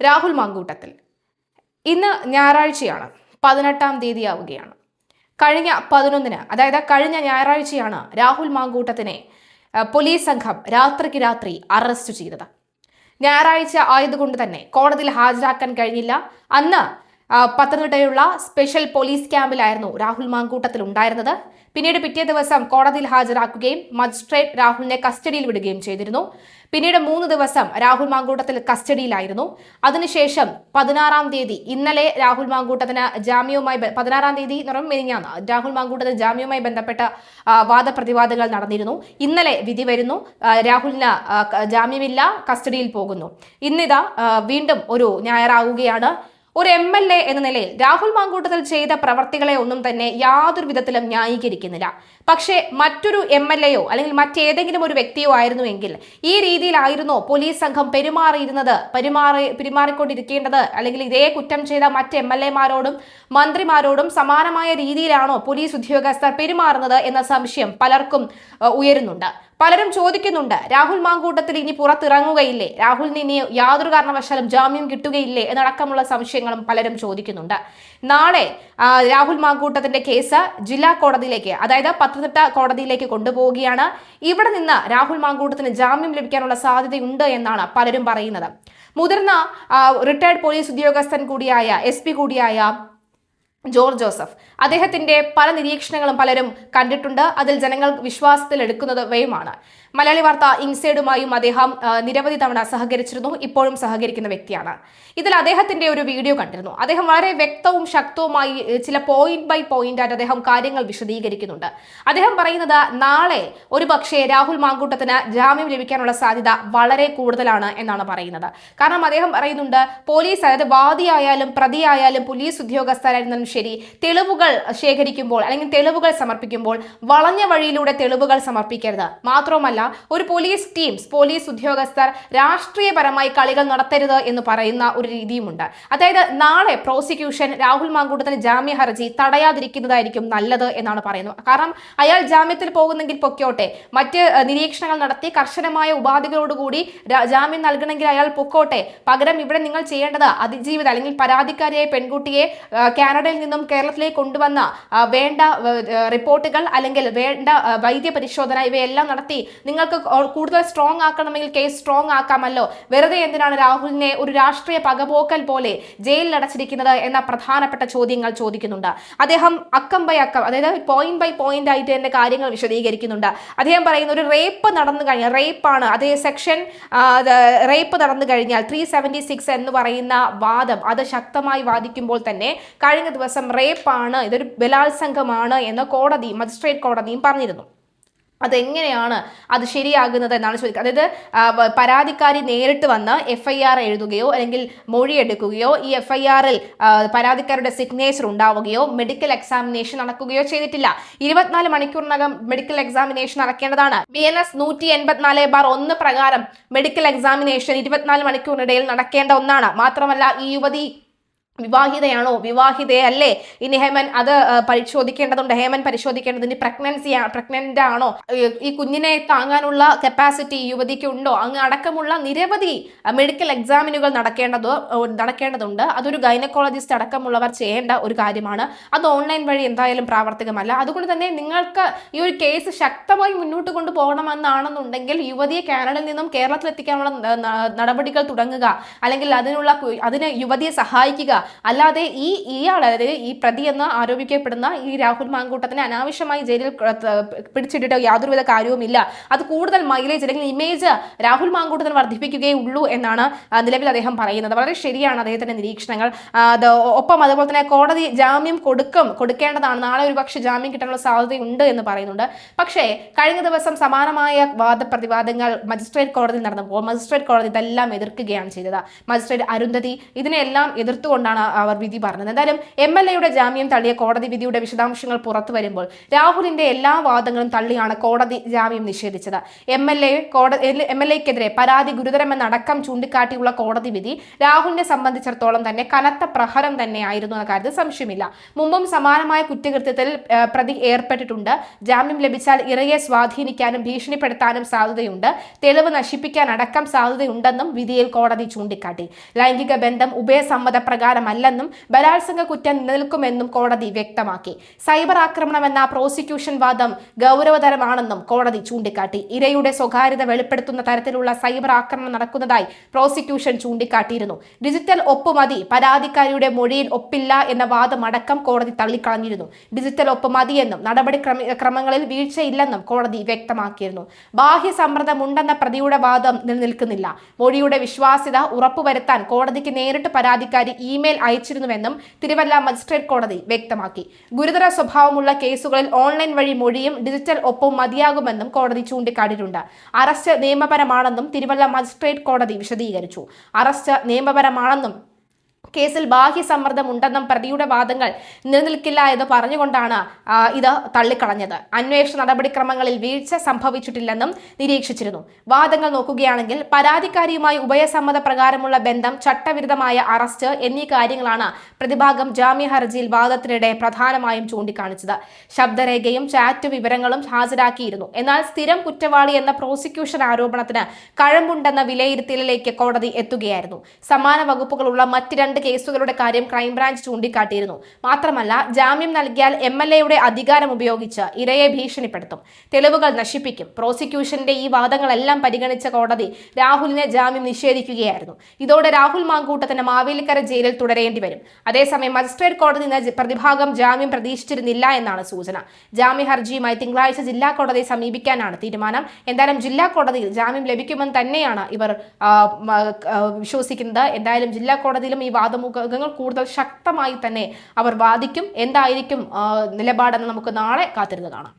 രാഹുൽ മാങ്കൂട്ടത്തിൽ. ഇന്ന് ഞായറാഴ്ചയാണ്. പതിനെട്ടാം തീയതി ആവുകയാണ് കഴിഞ്ഞ പതിനൊന്നിന് അതായത് കഴിഞ്ഞ ഞായറാഴ്ചയാണ് രാഹുൽ മാങ്കൂട്ടത്തിനെ പോലീസ് സംഘം രാത്രിക്ക് രാത്രി അറസ്റ്റ് ചെയ്തത്. ഞായറാഴ്ച ആയതുകൊണ്ട് തന്നെ കോടതിയിൽ ഹാജരാക്കാൻ കഴിഞ്ഞില്ല. അന്ന് പത്തനംതിട്ടയിലുള്ള സ്പെഷ്യൽ പോലീസ് ക്യാമ്പിലായിരുന്നു രാഹുൽ മാങ്കൂട്ടത്തിൽ ഉണ്ടായിരുന്നത്. പിന്നീട് പിറ്റേ ദിവസം കോടതിയിൽ ഹാജരാക്കുകയും മജിസ്ട്രേറ്റ് രാഹുലിനെ കസ്റ്റഡിയിൽ വിടുകയും ചെയ്തിരുന്നു. പിന്നീട് മൂന്ന് ദിവസം രാഹുൽ മാങ്കൂട്ടത്തിൽ കസ്റ്റഡിയിലായിരുന്നു. അതിനുശേഷം പതിനാറാം തീയതി ഇന്നലെ രാഹുൽ മാങ്കൂട്ടത്തിന് ജാമ്യവുമായി പതിനാറാം തീയതി എന്ന് പറയുമ്പോൾ രാഹുൽ മാങ്കൂട്ടത്തിന് ജാമ്യവുമായി ബന്ധപ്പെട്ട വാദപ്രതിവാദങ്ങൾ നടന്നിരുന്നു. ഇന്നലെ വിധി വരുന്നു. രാഹുലിന് ജാമ്യമില്ല കസ്റ്റഡിയിൽ പോകുന്നു. ഇന്നിതാ വീണ്ടും ഒരു ഞായറാവുകയാണ്. ഒരു എം എൽ എ എന്ന നിലയിൽ രാഹുൽ മാങ്കൂട്ടത്തിൽ ചെയ്ത പ്രവർത്തികളെ ഒന്നും തന്നെ യാതൊരു വിധത്തിലും ന്യായീകരിക്കുന്നില്ല. പക്ഷേ മറ്റൊരു എം എൽ എയോ അല്ലെങ്കിൽ മറ്റേതെങ്കിലും ഒരു വ്യക്തിയോ ആയിരുന്നുവെങ്കിൽ ഈ രീതിയിലായിരുന്നോ പോലീസ് സംഘം പെരുമാറിയിരുന്നത് പെരുമാറി പെരുമാറിക്കൊണ്ടിരിക്കേണ്ടത്? അല്ലെങ്കിൽ ഇതേ കുറ്റം ചെയ്ത മറ്റ് എം എൽ എമാരോടും മന്ത്രിമാരോടും സമാനമായ രീതിയിലാണോ പോലീസ് ഉദ്യോഗസ്ഥർ പെരുമാറുന്നത് എന്ന സംശയം പലർക്കും ഉയരുന്നുണ്ട്. പലരും ചോദിക്കുന്നുണ്ട് രാഹുൽ മാങ്കൂട്ടത്തിൽ ഇനി പുറത്തിറങ്ങുകയില്ലേ? രാഹുലിന് ഇനി യാതൊരു കാരണവശാലും ജാമ്യം കിട്ടുകയില്ലേ? എന്നടക്കമുള്ള സംശയങ്ങളും പലരും ചോദിക്കുന്നുണ്ട്. നാളെ രാഹുൽ മാങ്കൂട്ടത്തിന്റെ കേസ് ജില്ലാ കോടതിയിലേക്ക് അതായത് പത്തനംതിട്ട കോടതിയിലേക്ക് കൊണ്ടുപോവുകയാണ്. ഇവിടെ നിന്ന് രാഹുൽ മാങ്കൂട്ടത്തിന് ജാമ്യം ലഭിക്കാനുള്ള സാധ്യതയുണ്ട് എന്നാണ് പലരും പറയുന്നത്. മുതിർന്ന റിട്ടയർഡ് പോലീസ് ഉദ്യോഗസ്ഥൻ കൂടിയായ എസ് കൂടിയായ ജോർജ് ജോസഫ്. അദ്ദേഹത്തിന്റെ പല നിരീക്ഷണങ്ങളും പലരും കണ്ടിട്ടുണ്ട്. അതിൽ ജനങ്ങൾ വിശ്വാസത്തിൽ എടുക്കുന്നവയുമാണ് മലയാളി വാർത്ത ഇൻസൈഡുമായും അദ്ദേഹം നിരവധി തവണ സഹകരിച്ചിരുന്നു. ഇപ്പോഴും സഹകരിക്കുന്ന വ്യക്തിയാണ്. ഇതിൽ അദ്ദേഹത്തിന്റെ ഒരു വീഡിയോ കണ്ടിരുന്നു. അദ്ദേഹം വളരെ വ്യക്തവും ശക്തവുമായി ചില പോയിന്റ് ബൈ പോയിന്റ് ആയിട്ട് അദ്ദേഹം കാര്യങ്ങൾ വിശദീകരിക്കുന്നുണ്ട്. അദ്ദേഹം പറയുന്നത് നാളെ ഒരു പക്ഷേ രാഹുൽ മാങ്കൂട്ടത്തിന് ജാമ്യം ലഭിക്കാനുള്ള സാധ്യത വളരെ കൂടുതലാണ് എന്നാണ് പറയുന്നത്. കാരണം അദ്ദേഹം പറയുന്നുണ്ട് പോലീസ് അതായത് വാദിയായാലും പ്രതിയായാലും പോലീസ് ഉദ്യോഗസ്ഥരായിരുന്നാലും ശരി തെളിവുകൾ ശേഖരിക്കുമ്പോൾ അല്ലെങ്കിൽ തെളിവുകൾ സമർപ്പിക്കുമ്പോൾ വളഞ്ഞ വഴിയിലൂടെ തെളിവുകൾ സമർപ്പിക്കരുത്. മാത്രവുമല്ല ഒരു പോലീസ് ടീം പോലീസ് ഉദ്യോഗസ്ഥർ രാഷ്ട്രീയപരമായി കളികൾ നടത്തരുത് എന്ന് പറയുന്ന ഒരു രീതിയുമുണ്ട്. അതായത് നാളെ പ്രോസിക്യൂഷൻ രാഹുൽ മാങ്കൂട്ടത്തിന് ജാമ്യ ഹർജി തടയാതിരിക്കുന്നതായിരിക്കും നല്ലത് എന്നാണ് പറയുന്നത്. കാരണം അയാൾ ജാമ്യത്തിൽ പോകുന്നെങ്കിൽ പൊക്കോട്ടെ. മറ്റ് നിരീക്ഷണങ്ങൾ നടത്തി കർശനമായ ഉപാധികളോടുകൂടി ജാമ്യം നൽകണമെങ്കിൽ അയാൾ പൊക്കോട്ടെ. പകരം ഇവിടെ നിങ്ങൾ ചെയ്യേണ്ടത് അതിജീവിത അല്ലെങ്കിൽ പരാതിക്കാരിയായ പെൺകുട്ടിയെ കാനഡയിൽ നിന്നും കേരളത്തിലേക്ക് കൊണ്ടുവന്ന വേണ്ട റിപ്പോർട്ടുകൾ അല്ലെങ്കിൽ വേണ്ട വൈദ്യ പരിശോധന ഇവയെല്ലാം നടത്തി നിങ്ങൾക്ക് കൂടുതൽ സ്ട്രോങ് ആക്കണമെങ്കിൽ കേസ് സ്ട്രോങ് ആക്കാമല്ലോ. വെറുതെ എന്തിനാണ് രാഹുലിനെ ഒരു രാഷ്ട്രീയ പകപോക്കൽ പോലെ ജയിലിൽ അടച്ചിരിക്കുന്നത് എന്ന പ്രധാനപ്പെട്ട ചോദ്യങ്ങൾ ചോദിക്കുന്നുണ്ട്. അദ്ദേഹം അക്കം ബൈ അക്കം അതായത് പോയിന്റ് ബൈ പോയിന്റ് ആയിട്ട് തന്നെ കാര്യങ്ങൾ വിശദീകരിക്കുന്നുണ്ട്. അദ്ദേഹം പറയുന്ന ഒരു റേപ്പ് നടന്നു കഴിഞ്ഞാൽ റേപ്പാണ് അതേ സെക്ഷൻ റേപ്പ് നടന്നു കഴിഞ്ഞാൽ ത്രീ സെവന്റി സിക്സ് എന്ന് പറയുന്ന വാദം അത് ശക്തമായി വാദിക്കുമ്പോൾ തന്നെ കഴിഞ്ഞ ദിവസം റേപ്പാണ് ഇതൊരു ബലാത്സംഗമാണ് എന്ന് കോടതി മജിസ്ട്രേറ്റ് കോടതിയും പറഞ്ഞിരുന്നു. അതെങ്ങനെയാണ് അത് ശരിയാകുന്നത് എന്നാണ് ചോദിക്കുന്നത് അതായത് പരാതിക്കാരി നേരിട്ട് വന്ന് എഫ് ഐ ആർ എഴുതുകയോ അല്ലെങ്കിൽ മൊഴിയെടുക്കുകയോ ഈ എഫ് ഐ ആറിൽ പരാതിക്കാരുടെ സിഗ്നേച്ചർ ഉണ്ടാവുകയോ മെഡിക്കൽ എക്സാമിനേഷൻ നടക്കുകയോ ചെയ്തിട്ടില്ല. ഇരുപത്തിനാല് മണിക്കൂറിനകം മെഡിക്കൽ എക്സാമിനേഷൻ നടക്കേണ്ടതാണ്. ബി എൻ എസ് നൂറ്റി എൺപത്തിനാല് ബാർ ഒന്ന് പ്രകാരം മെഡിക്കൽ എക്സാമിനേഷൻ ഇരുപത്തിനാല് മണിക്കൂറിനിടയിൽ നടക്കേണ്ട ഒന്നാണ്. മാത്രമല്ല ഈ യുവതി വിവാഹിതയാണോ? വിവാഹിതയല്ലേ? ഇനി ഹേമൻ അത് പരിശോധിക്കേണ്ടതുണ്ട്. ഹേമൻ പരിശോധിക്കേണ്ടത് ഇനി പ്രഗ്നൻസി പ്രഗ്നന്റ് ആണോ? ഈ- കുഞ്ഞിനെ താങ്ങാനുള്ള കപ്പാസിറ്റി യുവതിക്ക് ഉണ്ടോ? അങ്ങ് അടക്കമുള്ള നിരവധി മെഡിക്കൽ എക്സാമിനുകൾ നടക്കേണ്ടത് നടക്കേണ്ടതുണ്ട്. അതൊരു ഗൈനക്കോളജിസ്റ്റ് അടക്കമുള്ളവർ ചെയ്യേണ്ട ഒരു കാര്യമാണ്. അത് ഓൺലൈൻ വഴി എന്തായാലും പ്രാവർത്തികമല്ല. അതുകൊണ്ട് തന്നെ നിങ്ങൾക്ക് ഈ ഒരു കേസ് ശക്തമായി മുന്നോട്ട് കൊണ്ടുപോകണമെന്നാണെന്നുണ്ടെങ്കിൽ യുവതിയെ കാനഡയിൽ നിന്നും കേരളത്തിൽ എത്തിക്കാനുള്ള നടപടികൾ തുടങ്ങുക. അല്ലെങ്കിൽ അതിനുള്ള അതിന് യുവതിയെ സഹായിക്കുക. അല്ലാതെ ഈ ഇയാൾ അതായത് ഈ പ്രതി എന്ന് ആരോപിക്കപ്പെടുന്ന ഈ രാഹുൽ മാങ്കൂട്ടത്തിനെ അനാവശ്യമായി ജയിലിൽ പിടിച്ചിട്ടിട്ട് യാതൊരുവിധ കാര്യവുമില്ല. അത് കൂടുതൽ മൈലേജ് അല്ലെങ്കിൽ ഇമേജ് രാഹുൽ മാങ്കൂട്ടത്തിന് വർദ്ധിപ്പിക്കുകയേ ഉള്ളൂ എന്നാണ് നിലവിൽ അദ്ദേഹം പറയുന്നത്. വളരെ ശരിയാണ് അദ്ദേഹത്തിന്റെ നിരീക്ഷണങ്ങൾ. ഒപ്പം അതുപോലെ തന്നെ കോടതി ജാമ്യം കൊടുക്കും കൊടുക്കേണ്ടതാണ്. നാളെ ഒരു പക്ഷേ ജാമ്യം കിട്ടാനുള്ള സാധ്യതയുണ്ട് എന്ന് പറയുന്നുണ്ട്. പക്ഷേ കഴിഞ്ഞ ദിവസം സമാനമായ വാദപ്രതിവാദങ്ങൾ മജിസ്ട്രേറ്റ് കോടതിയിൽ നടന്നപ്പോൾ മജിസ്ട്രേറ്റ് കോടതി ഇതെല്ലാം എതിർക്കുകയാണ് ചെയ്തത്. മജിസ്ട്രേറ്റ് അരുന്ധതി ഇതിനെല്ലാം എതിർത്തുകൊണ്ടാണ് എന്നാണ് അവർ വിധി പറഞ്ഞത്. എന്തായാലും എം എൽ എയുടെ ജാമ്യം തള്ളിയ കോടതി വിധിയുടെ വിശദാംശങ്ങൾ പുറത്തു വരുമ്പോൾ രാഹുലിന്റെ എല്ലാ വാദങ്ങളും തള്ളിയാണ് കോടതി ജാമ്യം നിഷേധിച്ചത്. എം എൽ എ കോടതി എം എൽ എക്കെതിരെ പരാതി ഗുരുതരമെന്നടക്കം ചൂണ്ടിക്കാട്ടിയുള്ള കോടതി വിധി രാഹുലിനെ സംബന്ധിച്ചിടത്തോളം തന്നെ കനത്ത പ്രഹരം തന്നെയായിരുന്നു എന്ന കാര്യത്തിൽ സംശയമില്ല. മുമ്പും സമാനമായ കുറ്റകൃത്യത്തിൽ പ്രതി ഏർപ്പെട്ടിട്ടുണ്ട്. ജാമ്യം ലഭിച്ചാൽ ഇറയെ സ്വാധീനിക്കാനും ഭീഷണിപ്പെടുത്താനും സാധ്യതയുണ്ട്. തെളിവ് നശിപ്പിക്കാൻ അടക്കം സാധ്യതയുണ്ടെന്നും വിധിയിൽ കോടതി ചൂണ്ടിക്കാട്ടി. ലൈംഗിക ബന്ധം ഉഭയസമ്മത പ്രകാരമല്ലെന്നും ബലാത്സംഗ കുറ്റം നിലനിൽക്കുമെന്നും കോടതി വ്യക്തമാക്കി. സൈബർ ആക്രമണമെന്ന പ്രോസിക്യൂഷൻ വാദം ഗൗരവതരമാണെന്നും കോടതി ചൂണ്ടിക്കാട്ടി. ഇരയുടെ സ്വകാര്യത വെളിപ്പെടുത്തുന്ന തരത്തിലുള്ള സൈബർ ആക്രമണം നടക്കുന്നതായി പ്രോസിക്യൂഷൻ ചൂണ്ടിക്കാട്ടിയിരുന്നു. ഡിജിറ്റൽ ഒപ്പ് മതി പരാതിക്കാരിയുടെ മൊഴിയിൽ ഒപ്പില്ല എന്ന വാദം അടക്കം കോടതി തള്ളിക്കളഞ്ഞിരുന്നു. ഡിജിറ്റൽ ഒപ്പ് മതിയെന്നും നടപടി ക്രമ- ക്രമങ്ങളിൽ വീഴ്ചയില്ലെന്നും കോടതി വ്യക്തമാക്കിയിരുന്നു. ബാഹ്യ സമ്മർദ്ദമുണ്ടെന്ന പ്രതിയുടെ വാദം നിലനിൽക്കുന്നില്ല. മൊഴിയുടെ വിശ്വാസ്യത ഉറപ്പുവരുത്താൻ കോടതിക്ക് നേരിട്ട് പരാതിക്കാരി ഇമെയിൽ അയച്ചിരുന്നുവെന്നും തിരുവല്ല മജിസ്ട്രേറ്റ് കോടതി വ്യക്തമാക്കി. ഗുരുതര സ്വഭാവമുള്ള കേസുകളിൽ ഓൺലൈൻ വഴി മൊഴിയും ഡിജിറ്റൽ ഒപ്പും മതിയാകുമെന്നും കോടതി ചൂണ്ടിക്കാട്ടിയിട്ടുണ്ട്. അറസ്റ്റ് നിയമപരമാണെന്നും തിരുവല്ല മജിസ്ട്രേറ്റ് കോടതി വിശദീകരിച്ചു. അറസ്റ്റ് നിയമപരമാണെന്നും കേസിൽ ബാഹ്യ സമ്മർദ്ദം ഉണ്ടെന്നും പ്രതിയുടെ വാദങ്ങൾ നിലനിൽക്കില്ല എന്ന് പറഞ്ഞുകൊണ്ടാണ് ഇത് തള്ളിക്കളഞ്ഞത്. അന്വേഷണ നടപടിക്രമങ്ങളിൽ വീഴ്ച സംഭവിച്ചിട്ടില്ലെന്നും നിരീക്ഷിച്ചിരുന്നു. വാദങ്ങൾ നോക്കുകയാണെങ്കിൽ പരാതിക്കാരിയുമായി ഉഭയസമ്മത പ്രകാരമുള്ള ബന്ധം ചട്ടവിരുദ്ധമായ അറസ്റ്റ് എന്നീ കാര്യങ്ങളാണ് പ്രതിഭാഗം ജാമ്യ ഹർജിയിൽ വാദത്തിനിടെ പ്രധാനമായും ചൂണ്ടിക്കാണിച്ചത്. ശബ്ദരേഖയും ചാറ്റ് വിവരങ്ങളും ഹാജരാക്കിയിരുന്നു. എന്നാൽ സ്ഥിരം കുറ്റവാളി എന്ന പ്രോസിക്യൂഷൻ ആരോപണത്തിന് കഴമ്പുണ്ടെന്ന വിലയിരുത്തലിലേക്ക് കോടതി എത്തുകയായിരുന്നു. സമാന വകുപ്പുകളുള്ള മറ്റ് രണ്ട് കേസുകളുടെ കാര്യം ക്രൈംബ്രാഞ്ച് ചൂണ്ടിക്കാട്ടിയിരുന്നു. മാത്രമല്ല ജാമ്യം നൽകിയാൽ എം എൽ എയുടെ അധികാരം ഉപയോഗിച്ച് ഇരയെ ഭീഷണിപ്പെടുത്തും. തെളിവുകൾ നശിപ്പിക്കും. പ്രോസിക്യൂഷന്റെ ഈ വാദങ്ങളെല്ലാം പരിഗണിച്ച കോടതി രാഹുലിനെ ജാമ്യം നിഷേധിക്കുകയായിരുന്നു. ഇതോടെ രാഹുൽ മാങ്കൂട്ടത്തിന് മാവേലിക്കര ജയിലിൽ തുടരേണ്ടി വരും. അതേസമയം മജിസ്ട്രേറ്റ് കോടതി പ്രതിഭാഗം ജാമ്യം പ്രതീക്ഷിച്ചിരുന്നില്ല എന്നാണ് സൂചന. ജാമ്യ ഹർജിയുമായി തിങ്കളാഴ്ച ജില്ലാ കോടതിയെ സമീപിക്കാനാണ് തീരുമാനം. എന്തായാലും ജില്ലാ കോടതിയിൽ ജാമ്യം ലഭിക്കുമെന്ന് തന്നെയാണ് ഇവർ വിശ്വസിക്കുന്നത്. എന്തായാലും ജില്ലാ കോടതിയിലും ഈ വാദമുഖങ്ങൾ കൂടുതൽ ശക്തമായി തന്നെ അവർ വാദിക്കും. എന്തായിരിക്കും നിലപാടെന്ന് നമുക്ക് നാളെ കാത്തിരുന്ന് കാണാം.